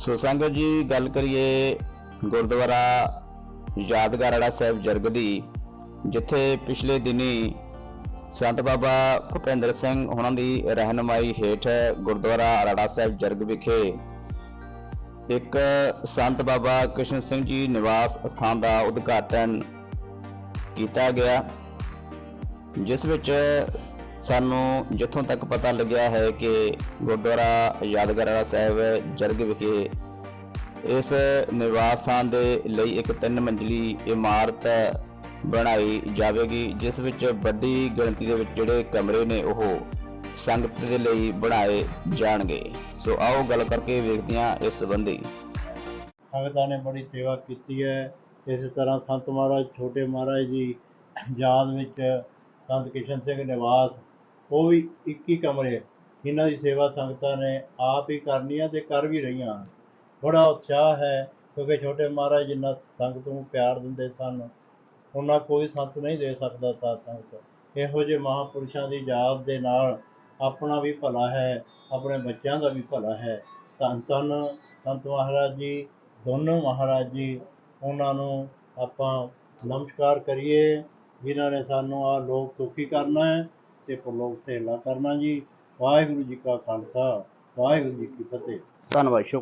ਸੋ ਸੰਗਤ ਜੀ, ਗੱਲ ਕਰੀਏ ਗੁਰਦੁਆਰਾ ਯਾਦਗਾਰੜਾ ਸਾਹਿਬ ਜਰਗ ਦੀ, ਜਿੱਥੇ ਪਿਛਲੇ ਦਿਨੀ ਸੰਤ ਬਾਬਾ ਭੁਪਿੰਦਰ ਸਿੰਘ ਉਹਨਾਂ ਦੀ ਰਹਿਨਮਾਈ ਹੇਠ ਗੁਰਦੁਆਰਾ ਅਰਾੜਾ ਸਾਹਿਬ ਜਰਗ ਵਿਖੇ ਇੱਕ ਸੰਤ ਬਾਬਾ ਕ੍ਰਿਸ਼ਨ ਸਿੰਘ ਜੀ ਨਿਵਾਸ ਸਥਾਨ ਦਾ ਉਦਘਾਟਨ ਕੀਤਾ ਗਿਆ, ਜਿਸ ਵਿੱਚ ਸਾਨੂੰ ਜਿੱਥੋਂ ਤੱਕ ਪਤਾ ਲੱਗਿਆ ਹੈ ਕਿ ਗੁਰਦੁਆਰਾ ਯਾਦਗਾਰਾ ਸਾਹਿਬ ਜਰਗ ਵਿਖੇ ਇਸ ਨਿਵਾਸ ਸਥਾਨ ਦੇ ਲਈ ਇੱਕ ਤਿੰਨ ਮੰਜ਼ਲੀ ਇਮਾਰਤ ਬਣਾਈ ਜਾਵੇਗੀ, ਜਿਸ ਵਿੱਚ ਵੱਡੀ ਗਿਣਤੀ ਦੇ ਵਿੱਚ ਜਿਹੜੇ ਕਮਰੇ ਨੇ ਉਹ ਸੰਗਤ ਦੇ ਲਈ ਬਣਾਏ ਜਾਣਗੇ। ਸੋ ਆਓ ਗੱਲ ਕਰਕੇ ਵੇਖਦੇ ਹਾਂ ਇਸ ਸੰਬੰਧੀ। ਸੰਗਤਾਂ ਨੇ ਬੜੀ ਸੇਵਾ ਕੀਤੀ ਹੈ। ਇਸੇ ਤਰ੍ਹਾਂ ਸੰਤ ਮਹਾਰਾਜ, ਛੋਟੇ ਮਹਾਰਾਜ ਜੀ ਯਾਦ ਵਿੱਚ ਸੰਤ ਕਿਸ਼ਨ ਸਿੰਘ ਨਿਵਾਸ ਉਹ ਵੀ 21 ਕਮਰੇ ਇਹਨਾਂ ਦੀ ਸੇਵਾ ਸੰਗਤਾਂ ਨੇ ਆਪ ਹੀ ਕਰਨੀ ਹੈ ਤੇ ਕਰ ਵੀ ਰਹੀਆਂ ਹਨ। ਬੜਾ ਉਤਸ਼ਾਹ ਹੈ ਕਿਉਂਕਿ ਛੋਟੇ ਮਹਾਰਾਜ ਜਿੰਨਾ ਸੰਗਤ ਨੂੰ ਪਿਆਰ ਦਿੰਦੇ ਸਨ, ਉਹਨਾਂ ਕੋਈ ਸੰਤ ਨਹੀਂ ਦੇ ਸਕਦਾ ਸਾਧ ਸੰਗਤ। ਇਹੋ ਜਿਹੇ ਮਹਾਪੁਰਸ਼ਾਂ ਦੀ ਯਾਦ ਦੇ ਨਾਲ ਆਪਣਾ ਵੀ ਭਲਾ ਹੈ, ਆਪਣੇ ਬੱਚਿਆਂ ਦਾ ਵੀ ਭਲਾ ਹੈ। ਧੰਨ ਧੰਨ ਸੰਤ ਮਹਾਰਾਜ ਜੀ, ਦੋਨੋਂ ਮਹਾਰਾਜ ਜੀ, ਉਹਨਾਂ ਨੂੰ ਆਪਾਂ ਨਮਸਕਾਰ ਕਰੀਏ, ਜਿਨ੍ਹਾਂ ਨੇ ਸਾਨੂੰ ਆ ਲੋਕ ਸੁਖੀ ਕਰਨਾ ਹੈ। ਤੇ ਪਰਲੋਕ ਸੇਲਾ ਕਰਨਾ ਜੀ। ਵਾਹਿਗੁਰੂ ਜੀ ਕਾ ਖਾਲਸਾ, ਵਾਹਿਗੁਰੂ ਜੀ ਕੀ ਫਤਿਹ। ਧੰਨਵਾਦ ਸ਼ੁਕਰ